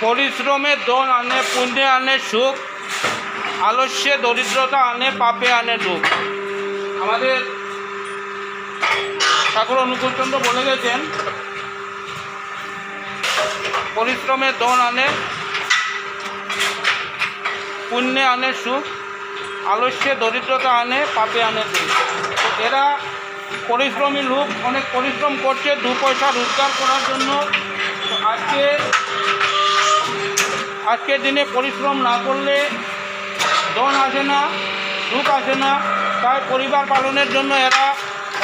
পরিশ্রমের দন আনে, পুণ্যে আনে, সুখ, আলস্যে দরিদ্রতা আনে, পাপে আনে, দুঃখ। আমাদের ঠাকুর অনুকূলচন্দ্র বলে গেছেন পরিশ্রমের দন আনে, পুণ্যে আনে, সুখ, আলস্যে দরিদ্রতা আনে, পাপে আনে, দুঃখ। এরা পরিশ্রমী লোক, অনেক পরিশ্রম করছে, দু পয়সা রোজগার করার জন্য। আজকে আজকের দিনে পরিশ্রম না করলে ধন আসে না, সুখ আসে না। তাই পরিবার পালনের জন্য এরা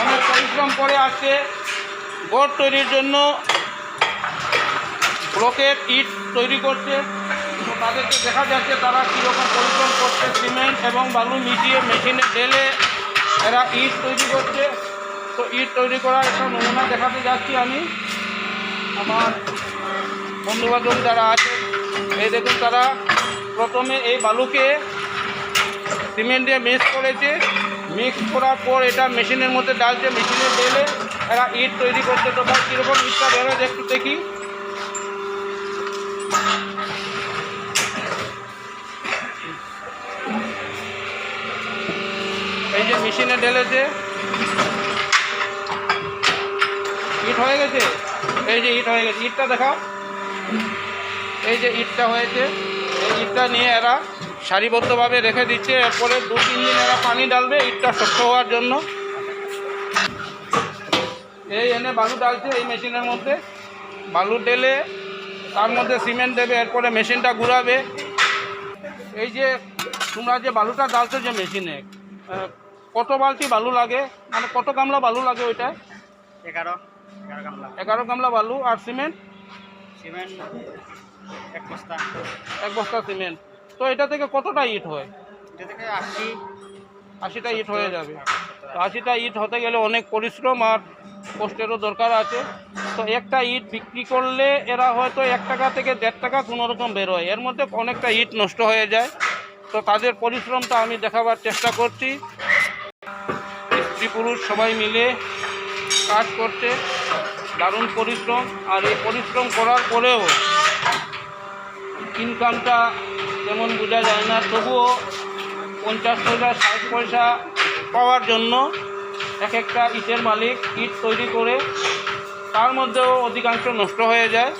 অনেক পরিশ্রম করে আসছে। গড় তৈরির জন্য ব্লকের ইট তৈরি করছে। তো তাদেরকে দেখা যাচ্ছে তারা কীরকম পরিশ্রম করছে। সিমেন্ট এবং বালু মিশিয়ে মেশিনে ঢেলে এরা ইট তৈরি করছে। তো ইট তৈরি করার একটা নমুনা দেখাতে যাচ্ছি আমি। আমার বন্ধুবান্ধব যারা আছে এই দেখুন তারা প্রথমে এই বালুকে সিমেন্ট দিয়ে মিক্স করেছে। মিক্স করার পর এটা মেশিনের মধ্যে ডালছে মেশিনে ঢেলে এরা ইট তৈরি করছে। তো ভাই, কীরকম ইটটা বেরোয় একটু দেখি। এই যে মেশিনে ঢেলেছে। ইট হয়ে গেছে? এই যে ইট হয়ে গেছে। ইটটা দেখাও। এই যে ইটটা হয়েছে এই ইটটা নিয়ে এরা সারিবদ্ধভাবে রেখে দিচ্ছে। এরপরে দু তিন দিন এরা পানি ডালবে ইটটা শক্ত হওয়ার জন্য। এই এনে বালু ডালছে এই মেশিনের মধ্যে। বালু ডেলে তার মধ্যে সিমেন্ট দেবে এরপরে মেশিনটা ঘুরাবে। এই যে তোমরা যে বালুটা ডালছো যে মেশিনে কত বালতি বালু লাগে? মানে কত গামলা বালু লাগে ওইটা এগারো এগারো গামলা। এগারো গামলা বালু আর সিমেন্ট? সিমেন্ট এক বস্তা। এক বস্তা সিমেন্ট। তো এটা থেকে কতটা ইট হয়? এটা থেকে আশি আশিটা ইট হয়ে যাবে। তো আশিটা ইট হতে গেলে অনেক পরিশ্রম আর কষ্টেরও দরকার আছে। তো একটা ইট বিক্রি করলে এরা হয়তো এক টাকা থেকে দেড় টাকা কোনো রকম বেরোয় এর মধ্যে অনেকটা ইট নষ্ট হয়ে যায়। তো তাদের পরিশ্রমটা আমি দেখাবার চেষ্টা করছি। স্ত্রী পুরুষ সবাই মিলে কাজ করছে। দারুণ পরিশ্রম আর এই পরিশ্রম করার পরেও ইনকামটা তেমন বোঝা যায় না। তবুও পঞ্চাশ পয়সা, ষাট পয়সা পাওয়ার জন্য এক একটা ইটের মালিক ইট তৈরি করে তার মধ্যেও অধিকাংশ নষ্ট হয়ে যায়।